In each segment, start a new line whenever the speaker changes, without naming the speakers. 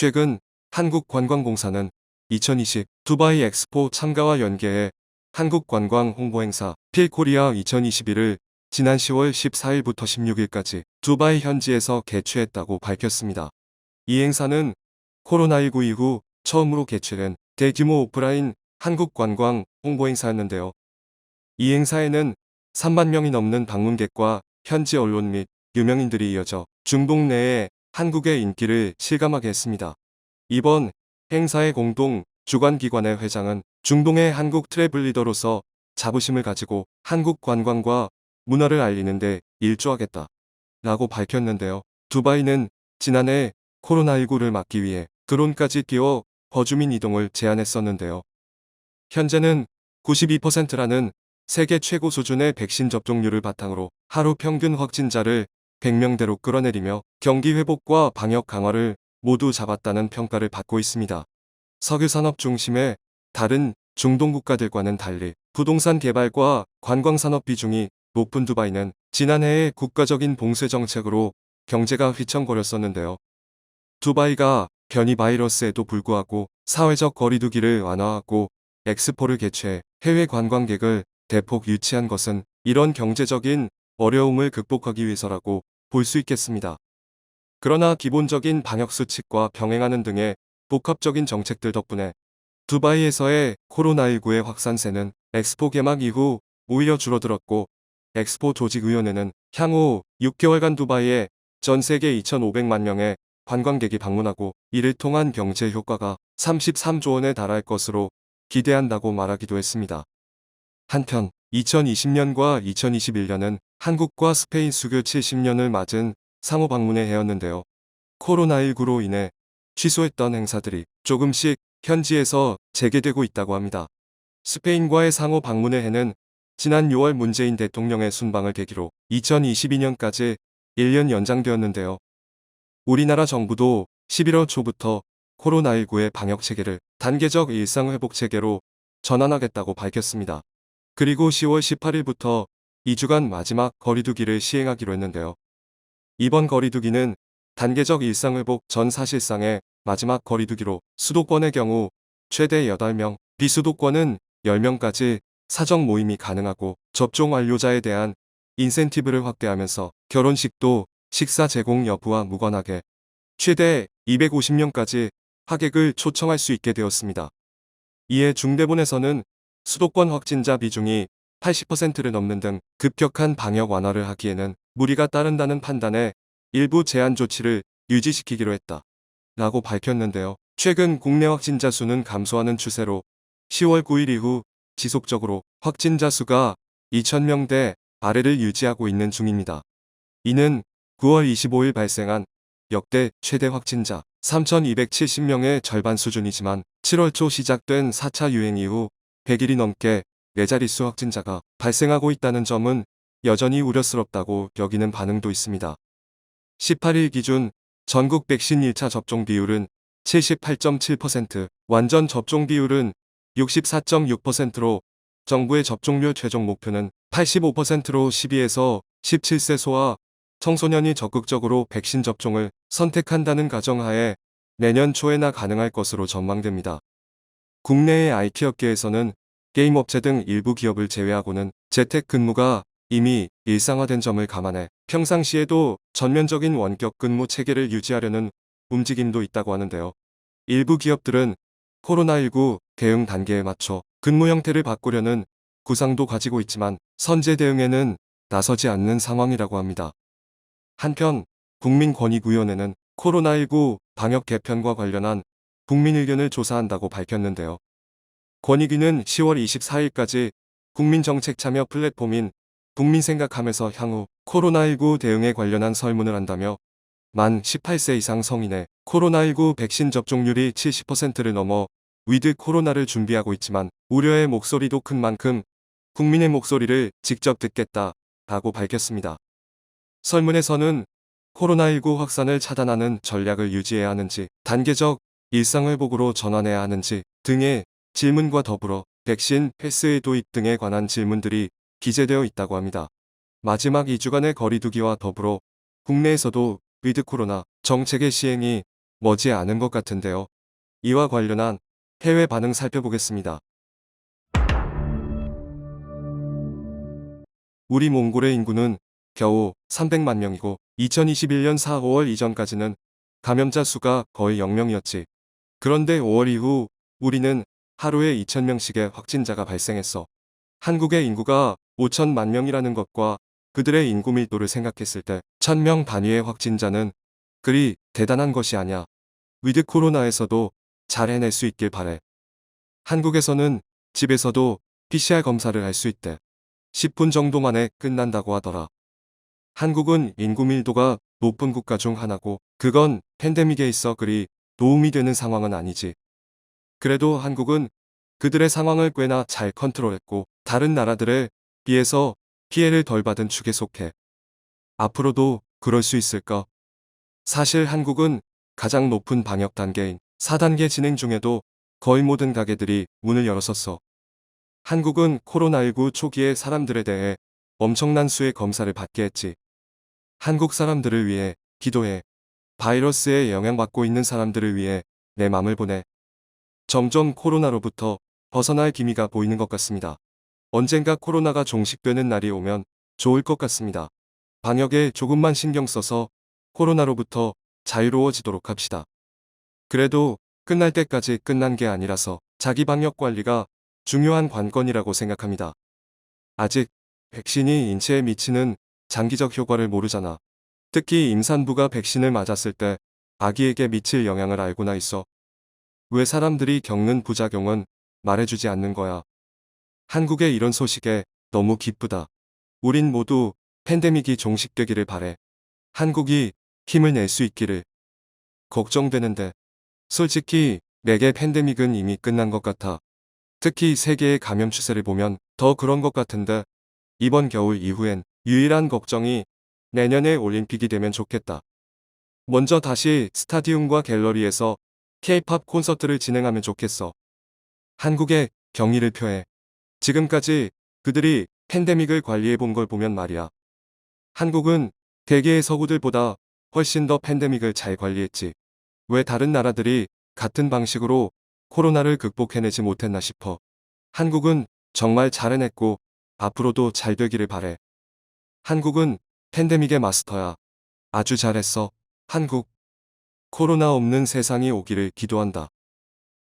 최근 한국관광공사는 2020 두바이 엑스포 참가와 연계해 한국관광 홍보행사 필코리아 2021을 지난 10월 14일부터 16일까지 두바이 현지에서 개최했다고 밝혔습니다. 이 행사는 코로나19 이후 처음으로 개최된 대규모 오프라인 한국관광 홍보행사였는데요. 이 행사에는 3만 명이 넘는 방문객과 현지 언론 및 유명인들이 이어져 중동 내에 한국의 인기를 실감하게 했습니다. 이번 행사의 공동 주관기관의 회장은 중동의 한국 트래블 리더로서 자부심을 가지고 한국 관광과 문화를 알리는데 일조하겠다. 라고 밝혔는데요. 두바이는 지난해 코로나19를 막기 위해 드론까지 띄워 거주민 이동을 제한했었는데요. 현재는 92%라는 세계 최고 수준의 백신 접종률을 바탕으로 하루 평균 확진자를 100명대로 끌어내리며 경기 회복과 방역 강화를 모두 잡았다는 평가를 받고 있습니다. 석유산업 중심의 다른 중동 국가들과는 달리 부동산 개발과 관광산업 비중이 높은 두바이는 지난해에 국가적인 봉쇄 정책으로 경제가 휘청거렸었는데요. 두바이가 변이 바이러스에도 불구하고 사회적 거리두기를 완화하고 엑스포를 개최해 해외 관광객을 대폭 유치한 것은 이런 경제적인 어려움을 극복하기 위해서라고 볼 수 있겠습니다. 그러나 기본적인 방역수칙과 병행하는 등의 복합적인 정책들 덕분에 두바이에서의 코로나19의 확산세는 엑스포 개막 이후 오히려 줄어들었고 엑스포 조직위원회는 향후 6개월간 두바이에 전 세계 2,500만 명의 관광객이 방문하고 이를 통한 경제 효과가 33조 원에 달할 것으로 기대한다고 말하기도 했습니다. 한편 2020년과 2021년은 한국과 스페인 수교 70년을 맞은 상호 방문의 해였는데요. 코로나19로 인해 취소했던 행사들이 조금씩 현지에서 재개되고 있다고 합니다. 스페인과의 상호 방문의 해는 지난 6월 문재인 대통령의 순방을 계기로 2022년까지 1년 연장되었는데요. 우리나라 정부도 11월 초부터 코로나19의 방역 체계를 단계적 일상 회복 체계로 전환하겠다고 밝혔습니다. 그리고 10월 18일부터 2주간 마지막 거리두기를 시행하기로 했는데요. 이번 거리두기는 단계적 일상회복 전 사실상의 마지막 거리두기로 수도권의 경우 최대 8명, 비수도권은 10명까지 사적 모임이 가능하고 접종 완료자에 대한 인센티브를 확대하면서 결혼식도 식사 제공 여부와 무관하게 최대 250명까지 하객을 초청할 수 있게 되었습니다. 이에 중대본에서는 수도권 확진자 비중이 80%를 넘는 등 급격한 방역 완화를 하기에는 무리가 따른다는 판단에 일부 제한 조치를 유지시키기로 했다. 라고 밝혔는데요. 최근 국내 확진자 수는 감소하는 추세로 10월 9일 이후 지속적으로 확진자 수가 2,000명대 아래를 유지하고 있는 중입니다. 이는 9월 25일 발생한 역대 최대 확진자 3,270명의 절반 수준이지만 7월 초 시작된 4차 유행 이후 100일이 넘게 네자릿수 확진자가 발생하고 있다는 점은 여전히 우려스럽다고 여기는 반응도 있습니다. 18일 기준 전국 백신 1차 접종 비율은 78.7%, 완전 접종 비율은 64.6%로 정부의 접종률 최종 목표는 85%로 12에서 17세 소아 청소년이 적극적으로 백신 접종을 선택한다는 가정하에 내년 초에나 가능할 것으로 전망됩니다. 국내의 IT 업계에서는 게임 업체 등 일부 기업을 제외하고는 재택 근무가 이미 일상화된 점을 감안해 평상시에도 전면적인 원격 근무 체계를 유지하려는 움직임도 있다고 하는데요. 일부 기업들은 코로나19 대응 단계에 맞춰 근무 형태를 바꾸려는 구상도 가지고 있지만 선제 대응에는 나서지 않는 상황이라고 합니다. 한편 국민권익위원회는 코로나19 방역 개편과 관련한 국민 의견을 조사한다고 밝혔는데요. 권익위는 10월 24일까지 국민정책 참여 플랫폼인 국민 생각하면서 향후 코로나19 대응에 관련한 설문을 한다며 만 18세 이상 성인의 코로나19 백신 접종률이 70%를 넘어 위드 코로나를 준비하고 있지만 우려의 목소리도 큰 만큼 국민의 목소리를 직접 듣겠다 라고 밝혔습니다. 설문에서는 코로나19 확산을 차단하는 전략을 유지해야 하는지 단계적 일상회복으로 전환해야 하는지 등의 질문과 더불어 백신 패스의 도입 등에 관한 질문들이 기재되어 있다고 합니다. 마지막 2주간의 거리두기와 더불어 국내에서도 위드 코로나 정책의 시행이 머지 않은 것 같은데요. 이와 관련한 해외 반응 살펴보겠습니다. 우리 몽골의 인구는 겨우 300만 명이고 2021년 4, 5월 이전까지는 감염자 수가 거의 0명이었지. 그런데 5월 이후 우리는 하루에 2,000명씩의 확진자가 발생했어. 한국의 인구가 5천만 명이라는 것과 그들의 인구 밀도를 생각했을 때 1000명 단위의 확진자는 그리 대단한 것이 아냐. 위드 코로나에서도 잘 해낼 수 있길 바래. 한국에서는 집에서도 PCR 검사를 할 수 있대. 10분 정도 만에 끝난다고 하더라. 한국은 인구 밀도가 높은 국가 중 하나고 그건 팬데믹에 있어 그리 도움이 되는 상황은 아니지. 그래도 한국은 그들의 상황을 꽤나 잘 컨트롤했고 다른 나라들에 비해서 피해를 덜 받은 축에 속해. 앞으로도 그럴 수 있을까? 사실 한국은 가장 높은 방역 단계인 4단계 진행 중에도 거의 모든 가게들이 문을 열었었어. 한국은 코로나19 초기에 사람들에 대해 엄청난 수의 검사를 받게 했지. 한국 사람들을 위해 기도해. 바이러스에 영향받고 있는 사람들을 위해 내 맘을 보내. 점점 코로나로부터 벗어날 기미가 보이는 것 같습니다. 언젠가 코로나가 종식되는 날이 오면 좋을 것 같습니다. 방역에 조금만 신경 써서 코로나로부터 자유로워지도록 합시다. 그래도 끝날 때까지 끝난 게 아니라서 자기 방역 관리가 중요한 관건이라고 생각합니다. 아직 백신이 인체에 미치는 장기적 효과를 모르잖아. 특히 임산부가 백신을 맞았을 때 아기에게 미칠 영향을 알고나 있어. 왜 사람들이 겪는 부작용은 말해주지 않는 거야. 한국의 이런 소식에 너무 기쁘다. 우린 모두 팬데믹이 종식되기를 바래. 한국이 힘을 낼 수 있기를. 걱정되는데. 솔직히 내게 팬데믹은 이미 끝난 것 같아. 특히 세계의 감염 추세를 보면 더 그런 것 같은데 이번 겨울 이후엔 유일한 걱정이 내년에 올림픽이 되면 좋겠다. 먼저 다시 스타디움과 갤러리에서 K-팝 콘서트를 진행하면 좋겠어. 한국의 경의를 표해. 지금까지 그들이 팬데믹을 관리해 본 걸 보면 말이야. 한국은 대개의 서구들보다 훨씬 더 팬데믹을 잘 관리했지. 왜 다른 나라들이 같은 방식으로 코로나를 극복해내지 못했나 싶어. 한국은 정말 잘 해냈고 앞으로도 잘 되기를 바래. 한국은 팬데믹의 마스터야. 아주 잘했어. 한국. 코로나 없는 세상이 오기를 기도한다.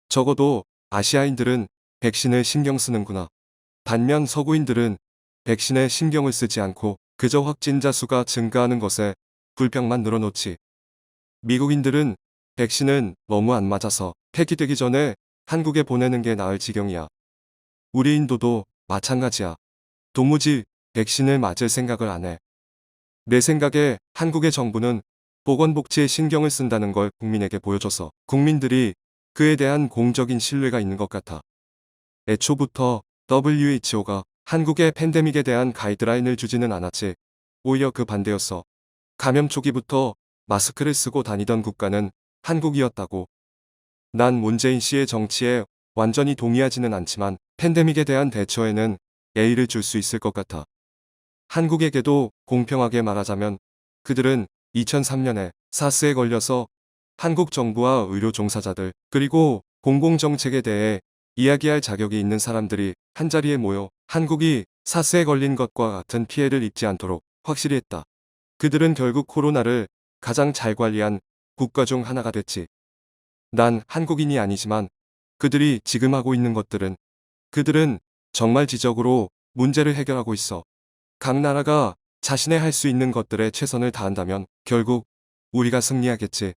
적어도 아시아인들은 백신을 신경 쓰는구나. 반면 서구인들은 백신에 신경을 쓰지 않고 그저 확진자 수가 증가하는 것에 불평만 늘어놓지. 미국인들은 백신은 너무 안 맞아서 폐기되기 전에 한국에 보내는 게 나을 지경이야. 우리 인도도 마찬가지야. 도무지 백신을 맞을 생각을 안 해. 내 생각에 한국의 정부는 보건복지에 신경을 쓴다는 걸 국민에게 보여줘서 국민들이 그에 대한 공적인 신뢰가 있는 것 같아. 애초부터 WHO가 한국의 팬데믹에 대한 가이드라인을 주지는 않았지. 오히려 그 반대였어. 감염 초기부터 마스크를 쓰고 다니던 국가는 한국이었다고. 난 문재인 씨의 정치에 완전히 동의하지는 않지만 팬데믹에 대한 대처에는 예의를 줄 수 있을 것 같아. 한국에게도 공평하게 말하자면 그들은 2003년에 사스에 걸려서 한국 정부와 의료 종사자들 그리고 공공정책에 대해 이야기할 자격이 있는 사람들이 한자리에 모여 한국이 사스에 걸린 것과 같은 피해를 입지 않도록 확실히 했다. 그들은 결국 코로나를 가장 잘 관리한 국가 중 하나가 됐지. 난 한국인이 아니지만 그들이 지금 하고 있는 것들은 그들은 정말 지적으로 문제를 해결하고 있어. 각 나라가 자신의 할 수 있는 것들에 최선을 다한다면 결국 우리가 승리하겠지.